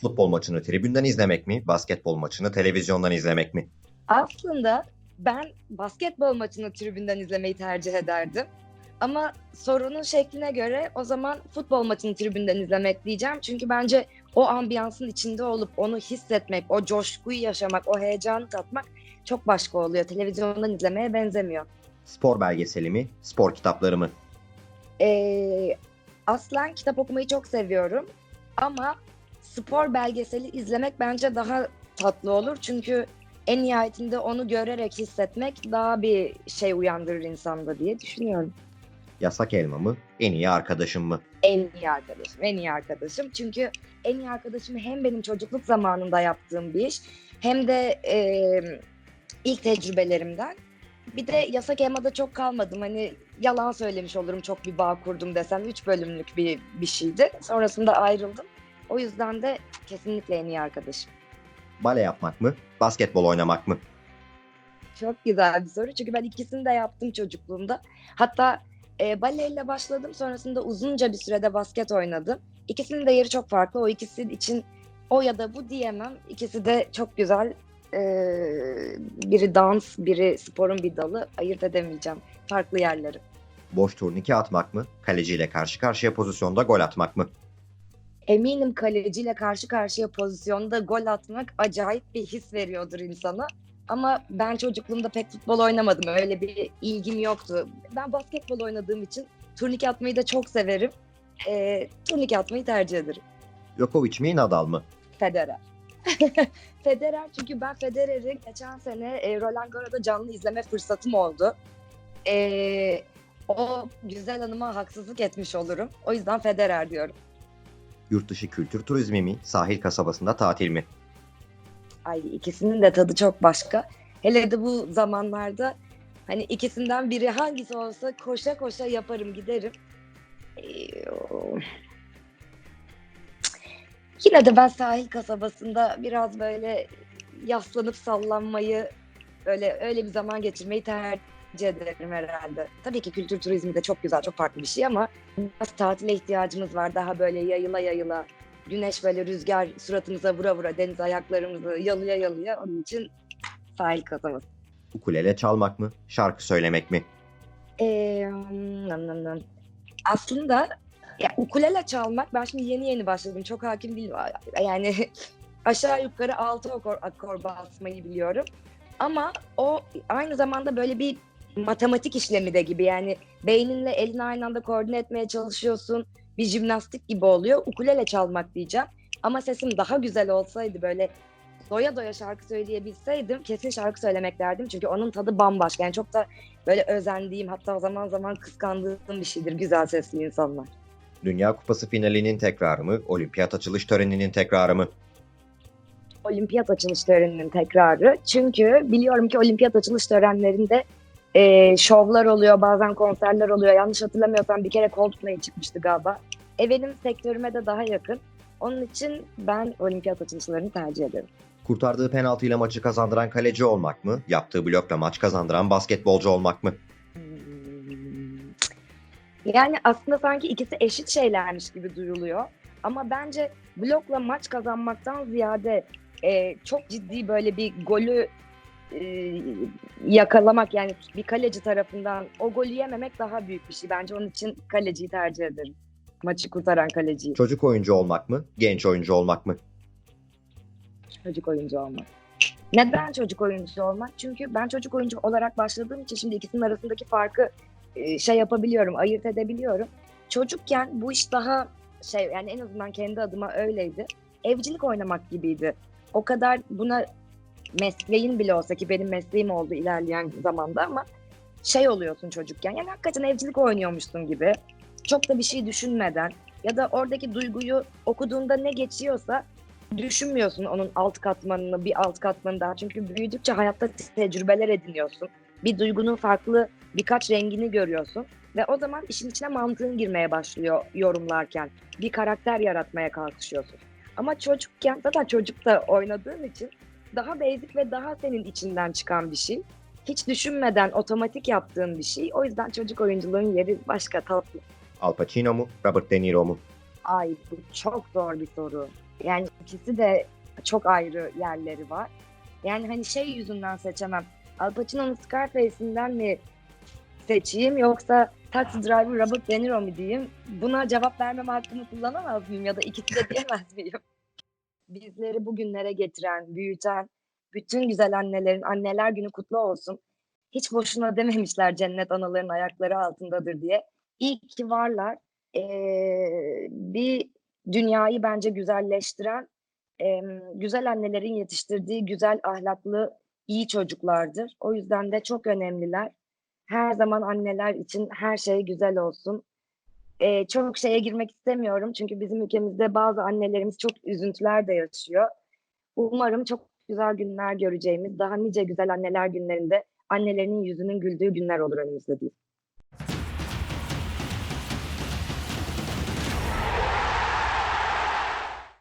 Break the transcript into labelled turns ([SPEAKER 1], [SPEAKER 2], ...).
[SPEAKER 1] Futbol maçını tribünden izlemek mi, basketbol maçını televizyondan izlemek mi?
[SPEAKER 2] Aslında ben basketbol maçını tribünden izlemeyi tercih ederdim. Ama sorunun şekline göre o zaman futbol maçını tribünden izlemek diyeceğim. Çünkü bence o ambiyansın içinde olup onu hissetmek, o coşkuyu yaşamak, o heyecanı tatmak çok başka oluyor. Televizyondan izlemeye benzemiyor.
[SPEAKER 1] Spor belgeseli mi, spor kitapları mı?
[SPEAKER 2] Ee, aslen kitap okumayı çok seviyorum. Ama spor belgeseli izlemek bence daha tatlı olur. Çünkü en nihayetinde onu görerek hissetmek daha bir şey uyandırır insanda diye düşünüyorum.
[SPEAKER 1] Yasak elma mı, en iyi arkadaşım mı?
[SPEAKER 2] En iyi arkadaşım, en iyi arkadaşım. Çünkü en iyi arkadaşım hem benim çocukluk zamanında yaptığım bir iş hem de e, ilk tecrübelerimden. Bir de yasak elmada çok kalmadım. Hani yalan söylemiş olurum çok bir bağ kurdum desem. Üç bölümlük bir, bir şeydi. Sonrasında ayrıldım. O yüzden de kesinlikle en iyi arkadaşım.
[SPEAKER 1] Bale yapmak mı, basketbol oynamak mı?
[SPEAKER 2] Çok güzel bir soru. Çünkü ben ikisini de yaptım çocukluğumda. Hatta e, baleyle başladım. Sonrasında uzunca bir sürede basket oynadım. İkisinin de yeri çok farklı. O ikisi için o ya da bu diyemem. İkisi de çok güzel. E, biri dans, biri sporun bir dalı. Ayırt edemeyeceğim. Farklı yerleri.
[SPEAKER 1] Boş turnike atmak mı, kaleciyle karşı karşıya pozisyonda gol atmak mı?
[SPEAKER 2] Eminim kaleciyle karşı karşıya pozisyonda gol atmak acayip bir his veriyordur insana. Ama ben çocukluğumda pek futbol oynamadım. Öyle bir ilgim yoktu. Ben basketbol oynadığım için turnike atmayı da çok severim. Ee, turnike atmayı tercih ederim.
[SPEAKER 1] Djokovic mi, Nadal mı?
[SPEAKER 2] Federer. Federer çünkü ben Federer'i geçen sene e, Roland Garros'da canlı izleme fırsatım oldu. Ee, o güzel hanıma haksızlık etmiş olurum. O yüzden Federer diyorum.
[SPEAKER 1] Yurt dışı kültür turizmi mi, sahil kasabasında tatil mi?
[SPEAKER 2] Ay ikisinin de tadı çok başka. Hele de bu zamanlarda hani ikisinden biri hangisi olsa koşa koşa yaparım giderim. Ee, Yine de ben sahil kasabasında biraz böyle yaslanıp sallanmayı böyle öyle bir zaman geçirmeyi tercih ederim herhalde. Tabii ki kültür turizmi de çok güzel, çok farklı bir şey ama biraz tatile ihtiyacımız var. Daha böyle yayıla yayıla güneş böyle rüzgar suratımıza vura vura deniz ayaklarımızı yalıya yalıya onun için sahil kasabası.
[SPEAKER 1] Ukulele çalmak mı, şarkı söylemek mi?
[SPEAKER 2] Ee, nam nam nam. Aslında ya, ukulele çalmak ben şimdi yeni yeni başladım çok hakim değilim yani aşağı yukarı altı akor, akor basmayı biliyorum ama o aynı zamanda böyle bir matematik işlemi de gibi. Yani beyninle elini aynı anda koordine etmeye çalışıyorsun. Bir jimnastik gibi oluyor. Ukulele çalmak diyeceğim. Ama sesim daha güzel olsaydı böyle doya doya şarkı söyleyebilseydim kesin şarkı söylemek derdim. Çünkü onun tadı bambaşka. Yani çok da böyle özendiğim hatta zaman zaman kıskandığım bir şeydir güzel sesli insanlar.
[SPEAKER 1] Dünya Kupası finalinin tekrarı mı, olimpiyat açılış töreninin tekrarı mı?
[SPEAKER 2] Olimpiyat açılış töreninin tekrarı. Çünkü biliyorum ki olimpiyat açılış törenlerinde e, şovlar oluyor, bazen konserler oluyor. Yanlış hatırlamıyorsam bir kere Coldplay çıkmıştı galiba. E benim sektörüme de daha yakın. Onun için ben olimpiyat açılışlarını tercih ederim.
[SPEAKER 1] Kurtardığı penaltıyla maçı kazandıran kaleci olmak mı, yaptığı blokla maç kazandıran basketbolcu olmak mı?
[SPEAKER 2] Hmm. Yani aslında sanki ikisi eşit şeylermiş gibi duyuluyor. Ama bence blokla maç kazanmaktan ziyade e, çok ciddi böyle bir golü e, yakalamak yani bir kaleci tarafından o golü yememek daha büyük bir şey. Bence onun için kaleciyi tercih ederim. Maçı kurtaran kaleciyi.
[SPEAKER 1] Çocuk oyuncu olmak mı, genç oyuncu olmak mı?
[SPEAKER 2] Çocuk oyuncu olmak. Neden çocuk oyuncu olmak? Çünkü ben çocuk oyuncu olarak başladığım için şimdi ikisinin arasındaki farkı e, şey yapabiliyorum, ayırt edebiliyorum. Çocukken bu iş daha şey yani en azından kendi adıma öyleydi. Evcilik oynamak gibiydi. O kadar buna mesleğin bile olsa ki benim mesleğim oldu ilerleyen zamanda ama şey oluyorsun çocukken. Yani hakikaten evcilik oynuyormuşsun gibi. Çok da bir şey düşünmeden ya da oradaki duyguyu okuduğunda ne geçiyorsa düşünmüyorsun onun alt katmanını, bir alt katmanı daha. Çünkü büyüdükçe hayatta tecrübeler ediniyorsun. Bir duygunun farklı birkaç rengini görüyorsun. Ve o zaman işin içine mantığın girmeye başlıyor yorumlarken. Bir karakter yaratmaya kalkışıyorsun. Ama çocukken zaten çocukta oynadığın için daha basic ve daha senin içinden çıkan bir şey. Hiç düşünmeden otomatik yaptığın bir şey. O yüzden çocuk oyunculuğun yeri başka tatlı.
[SPEAKER 1] Al Pacino mu, Robert De Niro mu?
[SPEAKER 2] Ay bu çok zor bir soru. Yani ikisi de çok ayrı yerleri var. Yani hani şey yüzünden seçemem. Al Pacino'nun Scarface'inden mi seçeyim yoksa Taxi Driver Robert De Niro mu diyeyim? Buna cevap vermeme hakkımı kullanamaz mıyım ya da ikisi de diyemez miyim? Bizleri bugünlere getiren, büyüten, bütün güzel annelerin anneler günü kutlu olsun. Hiç boşuna dememişler cennet anaların ayakları altındadır diye. İyi ki varlar. Ee, bir dünyayı bence güzelleştiren, em, güzel annelerin yetiştirdiği güzel ahlaklı, iyi çocuklardır. O yüzden de çok önemliler. Her zaman anneler için her şey güzel olsun. Ee, çok şeye girmek istemiyorum çünkü bizim ülkemizde bazı annelerimiz çok üzüntüler de yaşıyor. Umarım çok güzel günler göreceğimiz, daha nice güzel anneler günlerinde annelerinin yüzünün güldüğü günler olur önümüzde diyeyim.